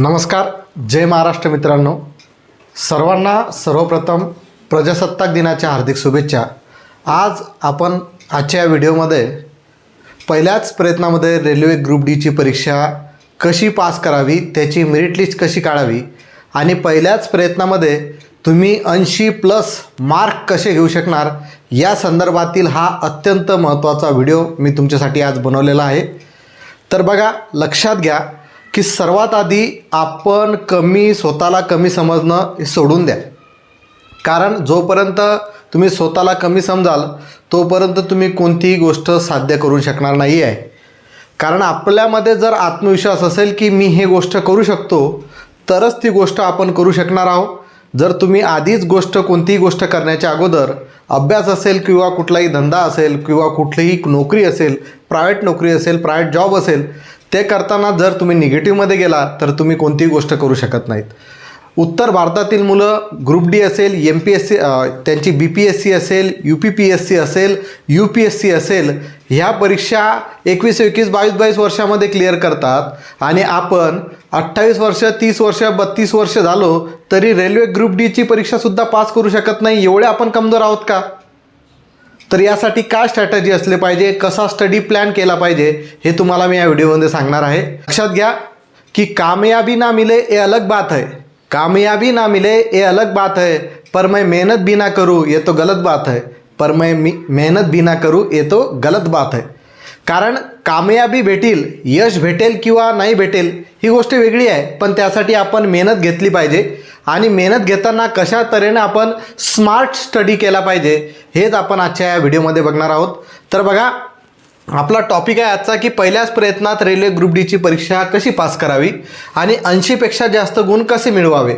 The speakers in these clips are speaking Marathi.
नमस्कार जय महाराष्ट्र मित्रांनो. सर्वांना सर्वप्रथम प्रजासत्ताक दिनाच्या हार्दिक शुभेच्छा. आज आपण आजच्या व्हिडिओमध्ये पहिल्याच प्रयत्नामध्ये रेल्वे ग्रुप डीची परीक्षा कशी पास करावी त्याची मेरिट लिस्ट कशी काढावी आणि पहिल्याच प्रयत्नामध्ये तुम्ही ऐंशी प्लस मार्क कसे घेऊ शकणार या संदर्भातील हा अत्यंत महत्त्वाचा व्हिडिओ मी तुमच्यासाठी आज बनवलेला आहे. तर बघा लक्षात घ्या की सर्वात आधी आपण कमी स्वतःला कमी समजणं हे सोडून द्या. कारण जोपर्यंत तुम्ही स्वतःला कमी समजाल तोपर्यंत तुम्ही कोणतीही गोष्ट साध्य करू शकणार नाही आहे कारण आपल्यामध्ये जर आत्मविश्वास असेल की मी हे गोष्ट करू शकतो तरच ती गोष्ट आपण करू शकणार आहोत. जर तुम्ही आधीच गोष्ट कोणतीही गोष्ट करण्याच्या अगोदर अभ्यास असेल किंवा कुठलाही धंदा असेल किंवा कुठलीही नोकरी असेल प्रायव्हेट नोकरी असेल प्रायव्हेट जॉब असेल ते करताना जर तुम्ही निगेटिव्हमध्ये गेला तर तुम्ही कोणतीही गोष्ट करू शकत नाहीत. उत्तर भारतातील मुलं ग्रुप डी असेल एम पी एस सी त्यांची बी पी एस सी असेल U P P S C असेल यू पी एस सी असेल ह्या परीक्षा एकवीस एकवीस बावीस बावीस वर्षामध्ये क्लिअर करतात आणि आपण अठ्ठावीस वर्ष तीस वर्ष बत्तीस वर्ष झालो तरी रेल्वे ग्रुप डीची परीक्षासुद्धा पास करू शकत नाही. एवढे आपण कमजोर आहोत का? तर यासाठी काय स्ट्रॅटजी असले पाहिजे? कसा स्टडी प्लॅन केला पाहिजे? हे तुम्हाला मी या व्हिडिओमध्ये सांगणार आहे. लक्षात घ्या की कामयाबी ना मिले ये अलग बात है. कामयाबी ना मिले ये अलग बात है. पर मैं मेहनत भी ना करूँ ये तो गलत बात है. पर मैं मी मेहनत भी ना करूँ ये तो गलत बात है. कारण कामयाबी भेटेल यश भेटेल किंवा नाही भेटेल ही गोष्ट वेगळी आहे. पण त्यासाठी आपण मेहनत घेतली पाहिजे. आणि मेहनत घेताना कशा तऱ्हेने आपण स्मार्ट स्टडी केला पाहिजे हेच आपण आजच्या या व्हिडिओमध्ये बघणार आहोत. तर बघा आपला टॉपिक आहे आजचा की पहिल्याच प्रयत्नात रेल्वे ग्रुप डीची परीक्षा कशी पास करावी आणि ऐंशीपेक्षा जास्त गुण कसे मिळवावे?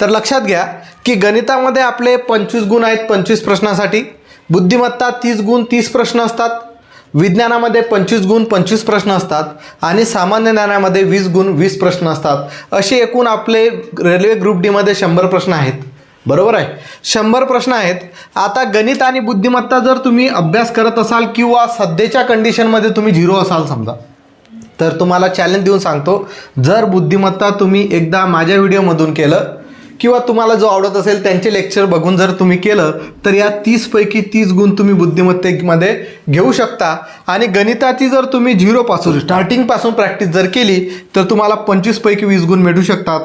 तर लक्षात घ्या की गणितामध्ये आपले पंचवीस गुण आहेत पंचवीस प्रश्नासाठी. बुद्धिमत्ता तीस गुण तीस प्रश्न असतात. विज्ञानामध्ये पंचवीस गुण पंचवीस प्रश्न असतात आणि सामान्य ज्ञानामध्ये वीस गुण वीस प्रश्न असतात. असे एकूण आपले रेल्वे ग्रुप डीमध्ये शंभर प्रश्न आहेत. बरोबर आहे? शंभर प्रश्न आहेत. आता गणित आणि बुद्धिमत्ता जर तुम्ही अभ्यास करत असाल किंवा सध्याच्या कंडिशनमध्ये तुम्ही झिरो असाल समजा तर तुम्हाला चॅलेंज देऊन सांगतो जर बुद्धिमत्ता तुम्ही एकदा माझ्या व्हिडिओमधून केलं किंवा तुम्हाला जो आवडत असेल त्यांचे लेक्चर बघून जर तुम्ही केलं तर या तीसपैकी तीस गुण तुम्ही बुद्धिमत्तेमध्ये घेऊ शकता. आणि गणिताची जर तुम्ही झिरोपासून स्टार्टिंगपासून प्रॅक्टिस जर केली तर तुम्हाला पंचवीसपैकी वीस गुण मिळू शकतात.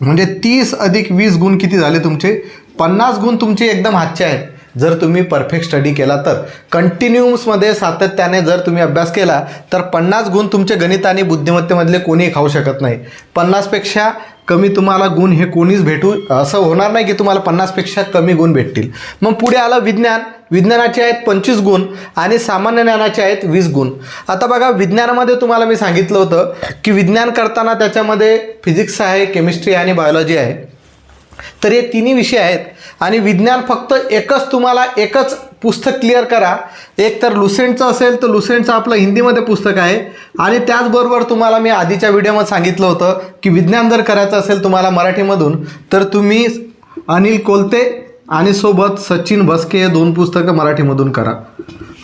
म्हणजे तीस अधिक वीस गुण किती झाले तुमचे? पन्नास गुण तुमचे एकदम हातचे आहेत. जर तुम्ही परफेक्ट स्टडी केला तर. कंटिन्यूसमध्ये सातत्याने जर तुम्ही अभ्यास केला तर पन्नास गुण तुमचे गणित आणि बुद्धिमत्तेमधले कोणीही खाऊ शकत नाही. पन्नासपेक्षा कमी तुम्हाला गुण हे कोणीच भेटू असं होणार नाही की तुम्हाला पन्नासपेक्षा कमी गुण भेटतील. मग पुढे आलं विज्ञान. विज्ञानाचे आहेत पंचवीस गुण आणि सामान्य ज्ञानाचे आहेत वीस गुण. आता बघा विज्ञानामध्ये तुम्हाला मी सांगितलं होतं की विज्ञान करताना त्याच्यामध्ये फिजिक्स आहे केमिस्ट्री आणि बायोलॉजी आहे. तर हे तिन्ही विषय आहेत. आणि विज्ञान फक्त एकच तुम्हाला एकच पुस्तक क्लिअर करा. एक तर लुसेंटचं असेल तर लुसेंटचं आपलं हिंदीमध्ये पुस्तक आहे. आणि त्याचबरोबर तुम्हाला मी आधीच्या व्हिडिओमध्ये सांगितलं होतं की विज्ञान जर करायचं असेल तुम्हाला मराठीमधून तर तुम्ही अनिल कोलते आणि सोबत सचिन भस्के हे दोन पुस्तकं मराठीमधून करा.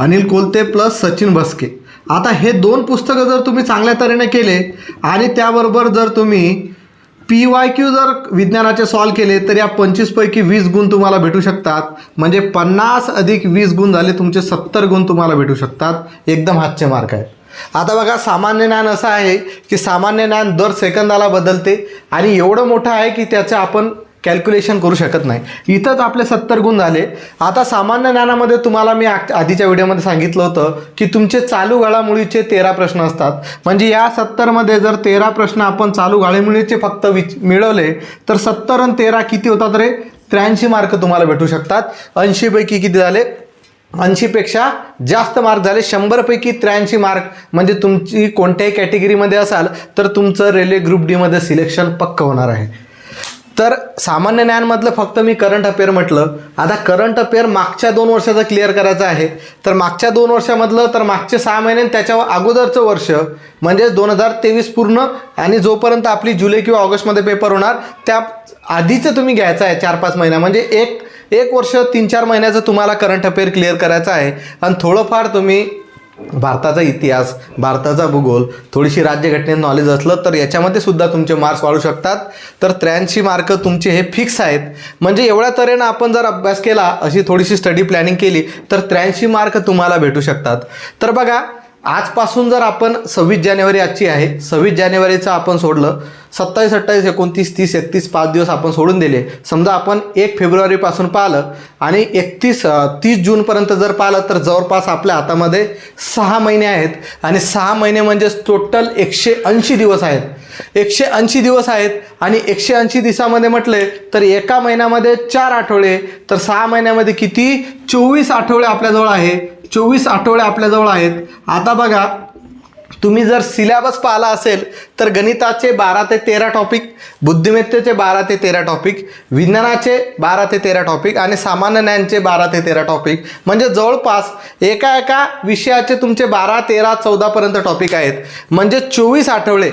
अनिल कोलते प्लस सचिन भस्के. आता हे दोन पुस्तकं जर तुम्ही चांगल्या तऱ्हेने केले आणि त्याबरोबर जर तुम्ही पी वाय क्यू जर विज्ञानाचे सॉल्व केले तर या पंचवीसपैकी वीस गुण तुम्हाला भेटू शकतात. म्हणजे पन्नास अधिक वीस गुण झाले तुमचे सत्तर गुण तुम्हाला भेटू शकतात. एकदम हातचे मार्क आहेत आता बघा सामान्य ज्ञान असं आहे की सामान्य ज्ञान दर सेकंदाला बदलते आणि एवढं मोठं आहे की त्याचं आपण कॅल्क्युलेशन करू शकत नाही. इथंच आपले सत्तर गुण झाले. आता सामान्य ज्ञानामध्ये तुम्हाला मी आधीच्या व्हिडिओमध्ये सांगितलं होतं की तुमचे चालू घडामोडीचे तेरा प्रश्न असतात. म्हणजे या सत्तरमध्ये जर तेरा प्रश्न आपण चालू घडामोडीचे फक्त विच मिळवले तर सत्तर आणि तेरा किती होतात रे? त्र्याऐंशी मार्क तुम्हाला भेटू शकतात. ऐंशीपैकी किती झाले? ऐंशीपेक्षा जास्त मार्क झाले. शंभरपैकी त्र्याऐंशी मार्क म्हणजे तुमची कोणत्याही कॅटेगरीमध्ये असाल तर तुमचं रेल्वे ग्रुप डीमध्ये सिलेक्शन पक्क होणार आहे. तर सामान्य ज्ञानमधलं फक्त मी करंट अफेअर म्हटलं. आता करंट अफेअर मागच्या दोन वर्षाचं क्लिअर करायचं आहे. तर मागच्या दोन वर्षामधलं तर मागचे सहा महिने त्याच्या अगोदरचं वर्ष म्हणजेच दोन हजार तेवीस पूर्ण आणि जोपर्यंत आपली जुलै किंवा ऑगस्टमध्ये पेपर होणार त्या आधीचं तुम्ही घ्यायचं आहे चार पाच महिना. म्हणजे एक एक वर्ष तीन चार महिन्याचं तुम्हाला करंट अफेअर क्लिअर करायचं आहे. आणि थोडंफार तुम्ही भारताचा इतिहास भारताचा भूगोल थोडीशी राज्यघटनेत नॉलेज असलं तर याच्यामध्ये सुद्धा तुमचे मार्क्स वाढू शकतात. तर त्र्याऐंशी मार्क तुमचे हे फिक्स आहेत. म्हणजे एवढ्या तऱ्हेनं आपण जर अभ्यास केला अशी थोडीशी स्टडी प्लॅनिंग केली तर त्र्याऐंशी मार्क तुम्हाला भेटू शकतात. तर बघा आजपासून जर आपण सव्वीस जानेवारी आजची आहे सव्वीस जानेवारीचं आपण सोडलं सत्तावीस अठ्ठावीस एकोणतीस तीस एकतीस पाच दिवस आपण सोडून दिले. समजा आपण एक फेब्रुवारीपासून पाहिलं आणि एकतीस तीस जूनपर्यंत जर पाहिलं तर जवळपास आपल्या हातामध्ये सहा महिने आहेत. आणि सहा महिने म्हणजेच टोटल एकशे ऐंशी दिवस आहेत. एकशे ऐंशी दिवस आहेत आणि एकशे ऐंशी दिवसामध्ये म्हटले तर एका महिन्यामध्ये चार आठवडे. तर सहा महिन्यामध्ये किती? चोवीस आठवडे आपल्याजवळ आहे. चोवीस आठवडे आपल्याजवळ आहेत. आता बघा तुम्ही जर सिलॅबस पाहिला असेल तर गणिताचे बारा ते तेरा टॉपिक बुद्धिमत्तेचे बारा ते तेरा टॉपिक विज्ञानाचे बारा ते तेरा टॉपिक आणि सामान्य ज्ञानचे बारा ते तेरा टॉपिक म्हणजे जवळपास एका एका विषयाचे तुमचे बारा तेरा चौदापर्यंत टॉपिक आहेत. म्हणजे चोवीस आठवडे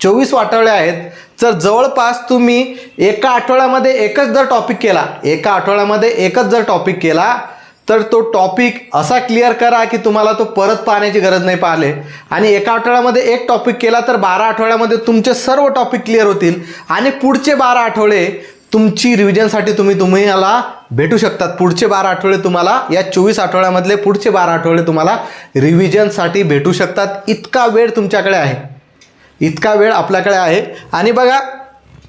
चोवीस आठवडे आहेत. जर जवळपास तुम्ही एका आठवड्यामध्ये एकच जर टॉपिक केला एका आठवड्यामध्ये एकच जर टॉपिक केला तर तो टॉपिक असा क्लिअर करा की तुम्हाला तो परत पाहण्याची गरज नाही पाहिले. आणि एका आठवड्यामध्ये एक टॉपिक केला तर बारा आठवड्यामध्ये तुमचे सर्व टॉपिक क्लिअर होतील. आणि पुढचे बारा आठवडे तुमची रिव्हिजनसाठी तुम्ही तुम्ही याला भेटू शकतात. पुढचे बारा आठवडे तुम्हाला या चोवीस आठवड्यामधले पुढचे बारा आठवडे तुम्हाला रिव्हिजनसाठी भेटू शकतात. इतका वेळ तुमच्याकडे आहे. इतका वेळ आपल्याकडे आहे. आणि बघा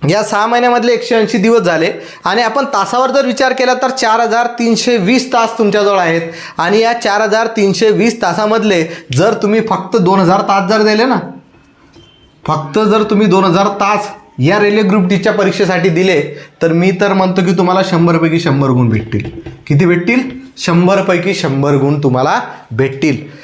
या सहा महिन्यामधले एकशे ऐंशी दिवस झाले आणि आपण तासावर जर विचार केला तर चार हजार तीनशे वीस तास तुमच्याजवळ आहेत. आणि या चार हजार तीनशे वीस तासामधले जर तुम्ही फक्त दोन हजार तास जर दिले ना फक्त जर तुम्ही दोन हजार तास या रेल्वे ग्रुप डीच्या परीक्षेसाठी दिले तर मी तर म्हणतो की तुम्हाला शंभरपैकी शंभर गुण भेटतील. किती भेटतील? शंभरपैकी शंभर गुण तुम्हाला भेटतील.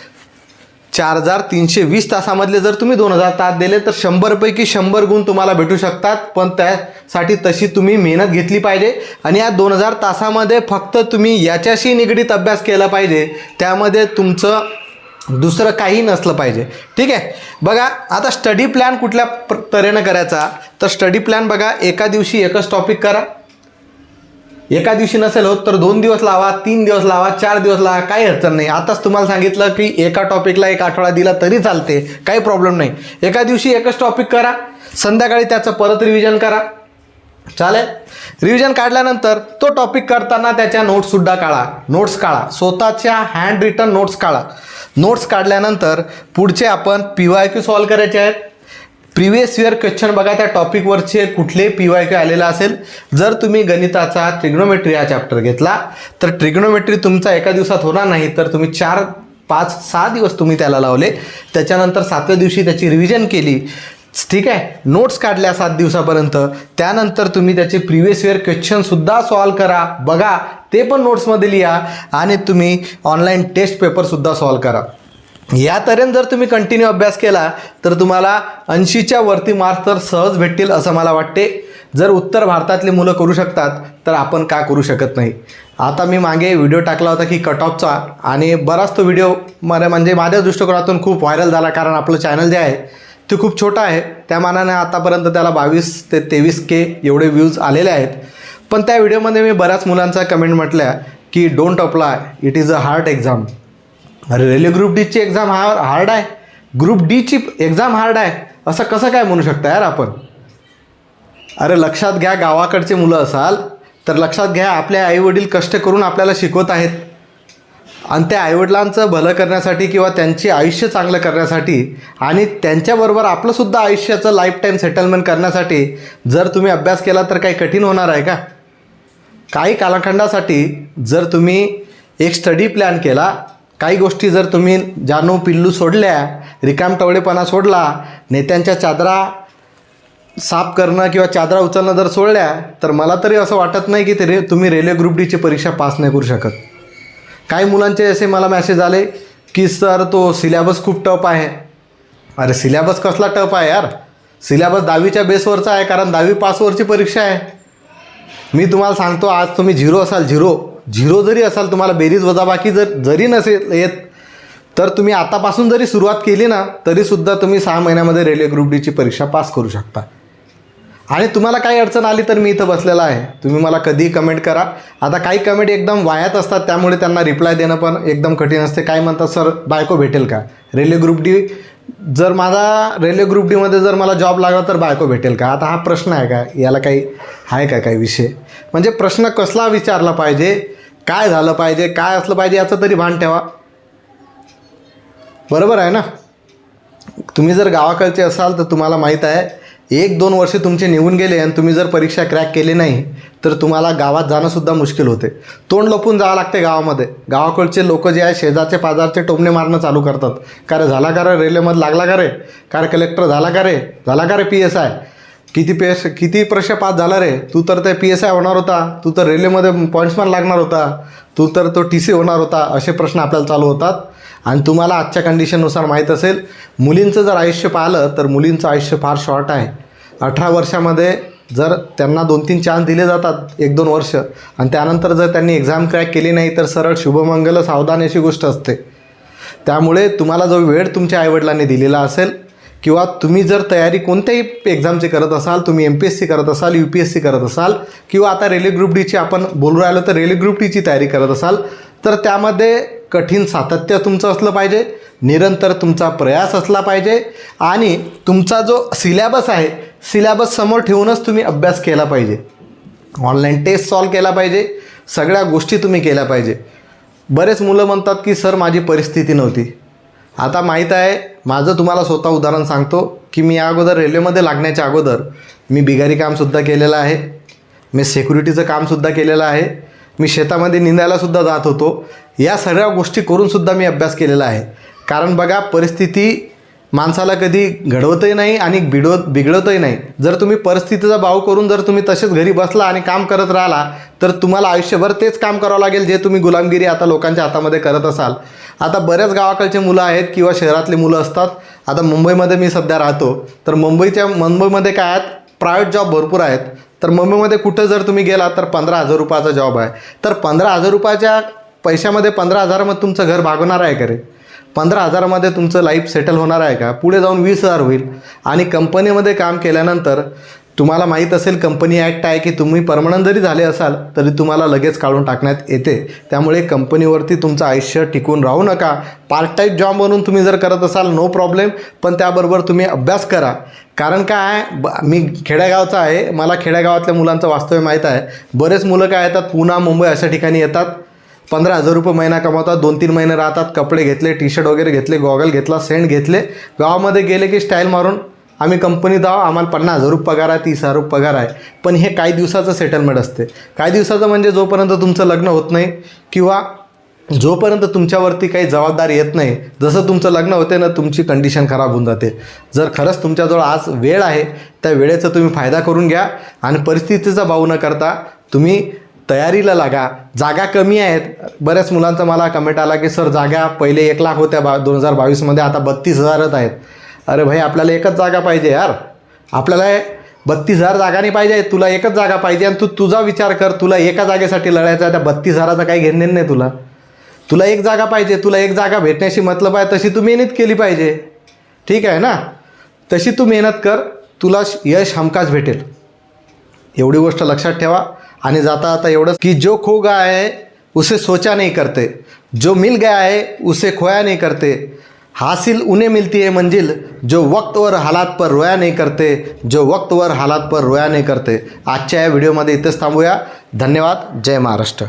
चार हजार तीनशे वीस तासामधले जर तुम्ही दोन हजार तास दिले तर शंभरपैकी शंभर गुण तुम्हाला भेटू शकतात. पण त्यासाठी तशी तुम्ही मेहनत घेतली पाहिजे. आणि या दोन हजार तासामध्ये फक्त तुम्ही याच्याशी निगडीत अभ्यास केला पाहिजे. त्यामध्ये तुमचं दुसरं काही नसलं पाहिजे. ठीक आहे? बघा आता स्टडी प्लॅन कुठल्या प्र तऱ्हेनं करायचा? तर स्टडी प्लॅन बघा एका दिवशी एकच टॉपिक करा. एका दिवशी नसेल होत तर दोन दिवस लावा तीन दिवस लावा चार दिवस लावा काही अडचण नाही. आताच तुम्हाला सांगितलं की एका टॉपिकला एक आठवडा दिला तरी चालते काही प्रॉब्लेम नाही. एका दिवशी एकच टॉपिक करा संध्याकाळी त्याचं परत रिव्हिजन करा. चालेल? रिव्हिजन काढल्यानंतर तो टॉपिक करताना त्याच्या नोट्ससुद्धा काढा. नोट्स काढा. स्वतःच्या हँड रिटन नोट्स काढा. नोट्स काढल्यानंतर पुढचे आपण पी वाय क्यू सॉल्व करायचे आहेत. प्रिव्हियस इयर क्वेश्चन बघा त्या टॉपिकवरचे कुठले पी वाय क्यू आलेला असेल. जर तुम्ही गणिताचा ट्रिग्नोमेट्री हा चॅप्टर घेतला तर ट्रिग्नोमेट्री तुमचा एका दिवसात होणार नाही तर तुम्ही चार पाच सहा दिवस तुम्ही त्याला लावले. त्याच्यानंतर सातव्या दिवशी त्याची रिव्हिजन केली. ठीक आहे? नोट्स काढल्या सात दिवसापर्यंत. त्यानंतर तुम्ही त्याचे प्रिव्हियस इयर क्वेश्चनसुद्धा सॉल्व करा. बघा ते पण नोट्समध्ये लिहा आणि तुम्ही ऑनलाईन टेस्ट पेपरसुद्धा सॉल्व करा. या तऱ्हेने जर तुम्ही कंटिन्यू अभ्यास केला तर तुम्हाला ऐंशीच्या वरती मार्क्स तर सहज भेटतील असं मला वाटते. जर उत्तर भारतातली मुलं करू शकतात तर आपण का करू शकत नाही? आता मी मागे व्हिडिओ टाकला होता की कट ऑफचा आणि बराच तो व्हिडिओ मला म्हणजे माझ्या दृष्टिकोनातून खूप व्हायरल झाला कारण आपलं चॅनल जे आहे ते खूप छोटं आहे. त्या मानाने आतापर्यंत त्याला बावीस ते तेवीस के एवढे व्ह्यूज आलेले आहेत. पण त्या व्हिडिओमध्ये मी बऱ्याच मुलांचा कमेंट म्हटल्या की don't apply it is a hard exam अरे रेल्वे ग्रुप डीची एक्झाम हा हार्ड आहे. ग्रुप डीची एक्झाम हार्ड आहे. असं कसं काय म्हणू शकता यार आपण? अरे लक्षात घ्या गावाकडचे मुलं असाल तर लक्षात घ्या आपले आईवडील कष्ट करून आपल्याला शिकवत आहेत. आणि त्या आईवडिलांचं भलं करण्यासाठी किंवा त्यांचे आयुष्य चांगलं करण्यासाठी आणि त्यांच्याबरोबर आपलंसुद्धा आयुष्याचं लाईफ टाईम सेटलमेंट करण्यासाठी जर तुम्ही अभ्यास केला तर काही कठीण होणार आहे का? काही कालखंडासाठी जर तुम्ही एक स्टडी प्लॅन केला काही गोष्टी जर तुम्ही जानू पिल्लू सोडल्या रिकामटवळेपणा सोडला नेत्यांच्या चादरा साफ करणं किंवा चादरा उचलणं जर सोडल्या तर मला तरी असं वाटत नाही की ते रे तुम्ही रेल्वे ग्रुप डीची परीक्षा पास नाही करू शकत. काही मुलांचे असे मला मॅसेज आले की सर तो सिलेबस खूप टफ आहे. अरे सिलेबस कसला टफ आहे यार? सिलेबस दहावीच्या बेसवरचा आहे कारण दहावी पासवरची परीक्षा आहे. मी तुम्हाला सांगतो आज तुम्ही झिरो असाल झिरो. झिरो जरी असाल तुम्हाला बेरीज वजाबाकी जर जरी नसेल येत तर तुम्ही आतापासून जरी सुरुवात केली ना तरीसुद्धा तुम्ही सहा महिन्यामध्ये रेल्वे ग्रुप डीची परीक्षा पास करू शकता. आणि तुम्हाला काही अडचण आली तर मी इथं बसलेला आहे. तुम्ही मला कधीही कमेंट करा. आता काही कमेंट एकदम वायात असतात त्यामुळे त्यांना रिप्लाय देणं पण एकदम कठीण असते. काय म्हणतात सर बायको भेटेल का? रेल्वे ग्रुप डी जर माझा रेल्वे ग्रुप डीमध्ये जर मला जॉब लागला तर बायको भेटेल का? आता हा प्रश्न आहे का? याला काही आहे का काही विषय? म्हणजे प्रश्न कसला विचारला पाहिजे? काय झालं पाहिजे? काय असलं पाहिजे याचं तरी भान ठेवा. बरोबर आहे ना? तुम्ही जर गावाकडचे असाल तर तुम्हाला माहीत आहे एक दोन वर्ष तुमचे निघून गेले आणि तुम्ही जर परीक्षा क्रॅक केली नाही तर तुम्हाला गावात जाणंसुद्धा मुश्किल होते. तोंड लपून जावं लागते गावामध्ये. गावाकडचे लोक जे आहे शेजारचे पाजारचे टोमणे मारणं चालू करतात. का रे झाला का रे रेल्वेमध्ये लागला का रे? का रे कलेक्टर झाला का रे? झाला का रे पी एस आय किती पी एस किती प्रश्न पास झाला रे? तू तर ते पी एस आय होणार होता. तू तर रेल्वेमध्ये पॉईंट्समॅन लागणार होता. तू तर तो टी सी होणार होता. असे प्रश्न आपल्याला चालू होतात. आणि तुम्हाला आजच्या कंडिशननुसार माहीत असेल मुलींचं जर आयुष्य पाहिलं तर मुलींचं आयुष्य फार शॉर्ट आहे. अठरा वर्षामध्ये जर त्यांना दोन तीन चान्स दिले जातात एक दोन वर्ष आणि त्यानंतर जर त्यांनी एक्झाम क्रॅक केली नाही तर सरळ शुभमंगल सावधान अशी गोष्ट असते. त्यामुळे तुम्हाला जो वेळ तुमच्या आईवडिलांनी दिलेला असेल किंवा तुम्ही जर तयारी कोणत्याही एक्झामची करत असाल तुम्ही एम पी एस सी करत असाल यू पी एस सी करत असाल किंवा आता रेल्वे ग्रुप डीची आपण बोलू राहिलो तर रेल्वे ग्रुप डीची तयारी करत असाल तर त्यामध्ये कठीण सातत्य तुमचं असलं पाहिजे निरंतर तुमचा प्रयास असला पाहिजे आणि तुमचा जो सिलॅबस आहे सिलॅबस समोर ठेवूनच तुम्ही अभ्यास केला पाहिजे. ऑनलाईन टेस्ट सॉल्व केला पाहिजे. सगळ्या गोष्टी तुम्ही केल्या पाहिजे. बरेच मुलं म्हणतात की सर माझी परिस्थिती नव्हती. आता माहीत आहे माझं तुम्हाला स्वतः उदाहरण सांगतो की मी या अगोदर रेल्वेमध्ये लागण्याच्या अगोदर मी बिगारी कामसुद्धा केलेलं आहे. मी सेक्युरिटीचं कामसुद्धा केलेलं आहे. मी शेतामध्ये निंदायलासुद्धा जात होतो. या सगळ्या गोष्टी करूनसुद्धा मी अभ्यास केलेला आहे. कारण बघा परिस्थिती माणसाला कधी घडवतही नाही आणि बिडवत बिघडवतही नाही. जर तुम्ही परिस्थितीचा भाव करून जर तुम्ही तसेच घरी बसला आणि काम करत राहिला तर तुम्हाला आयुष्यभर तेच काम करावं लागेल जे तुम्ही गुलामगिरी आता लोकांच्या हातामध्ये करत असाल. आता बऱ्याच गावाकडचे मुलं आहेत किंवा शहरातली मुलं असतात. आता मुंबईमध्ये मी सध्या राहतो. तर मुंबईच्या मुंबईमध्ये काय आहेत? प्रायव्हेट जॉब भरपूर आहेत. तर मुंबईमध्ये कुठं जर तुम्ही गेला तर पंधरा हजार रुपयाचा जॉब आहे. तर पंधरा हजार रुपयाच्या पैशामध्ये पंधरा हजारामध्ये तुमचं घर भागवणार आहे करे पंधरा हजारामध्ये तुमचं लाईफ सेटल होणार आहे का? पुढे जाऊन वीस हजार होईल. आणि कंपनीमध्ये काम केल्यानंतर तुम्हाला माहीत असेल कंपनी ॲक्ट आहे की तुम्ही परमनंट जरी झाले असाल तरी तुम्हाला लगेच काढून टाकण्यात येते. त्यामुळे कंपनीवरती तुमचं आयुष्य टिकून राहू नका. पार्ट टाईम जॉब म्हणून तुम्ही जर करत असाल नो प्रॉब्लेम पण त्याबरोबर तुम्ही अभ्यास करा. कारण काय आहे? ब मी खेड्यागावचा आहे. मला खेड्यागावातल्या मुलांचं वास्तव्य माहीत आहे. बरेच मुलं काय येतात? पुणे मुंबई अशा ठिकाणी येतात. पंधरा हजार रुपये महिना कमावतात दोन तीन महिने राहतात कपडे घेतले टी शर्ट वगैरे घेतले गॉगल घेतला सेंट घेतले. गावामध्ये गेले की स्टाईल मारून आम्ही कंपनीत आहो आम्हाला पन्नास हजार रुपये पगार आहे तीस हजार रुपये पगार आहे. पण हे काही दिवसाचं सेटलमेंट असते. काही दिवसाचं म्हणजे जोपर्यंत तुमचं लग्न होत नाही किंवा जोपर्यंत तुमच्यावरती काही जबाबदारी येत नाही जसं तुमचं लग्न होते ना तुमची कंडिशन खराब होऊन जाते. जर खरंच तुमच्याजवळ आज वेळ आहे त्या वेळेचा तुम्ही फायदा करून घ्या आणि परिस्थितीचा भाऊ न करता तुम्ही तयारीला लागा. जागा कमी आहेत. बऱ्याच मुलांचा मला कमेंट आला की सर जागा पहिले एक लाख होत्या बा दोन हजार बावीसमध्ये आता बत्तीस हजारच आहेत. अरे भाई आपल्याला एकच जागा पाहिजे यार. आपल्याला बत्तीस हजार जागा नाही पाहिजे. तुला एकच जागा पाहिजे आणि तू तुझा विचार कर. तुला एका जागेसाठी लढायचा आहे त्या बत्तीस हजाराचं काही घेणं नाही तुला. तुला एक जागा पाहिजे. तुला एक जागा भेटण्याशी मतलब आहे. तशी तू मेहनत केली पाहिजे. ठीक आहे ना? तशी तू मेहनत कर. तुला यश हमखास भेटेल. एवढी गोष्ट लक्षात ठेवा. आणि जाता आता एवढंच की जो खो गया है उसे सोचा नहीं करते. जो मिल गया है उसे खोया नहीं करते. हासिल उन्हें मिलती है मंजिल जो वक्त वर हालात पर रोया नहीं करते जो वक्त वर हालात पर रोया नहीं करते. आजच्या या व्हिडिओमध्ये इथेच थांबूया. धन्यवाद. जय महाराष्ट्र.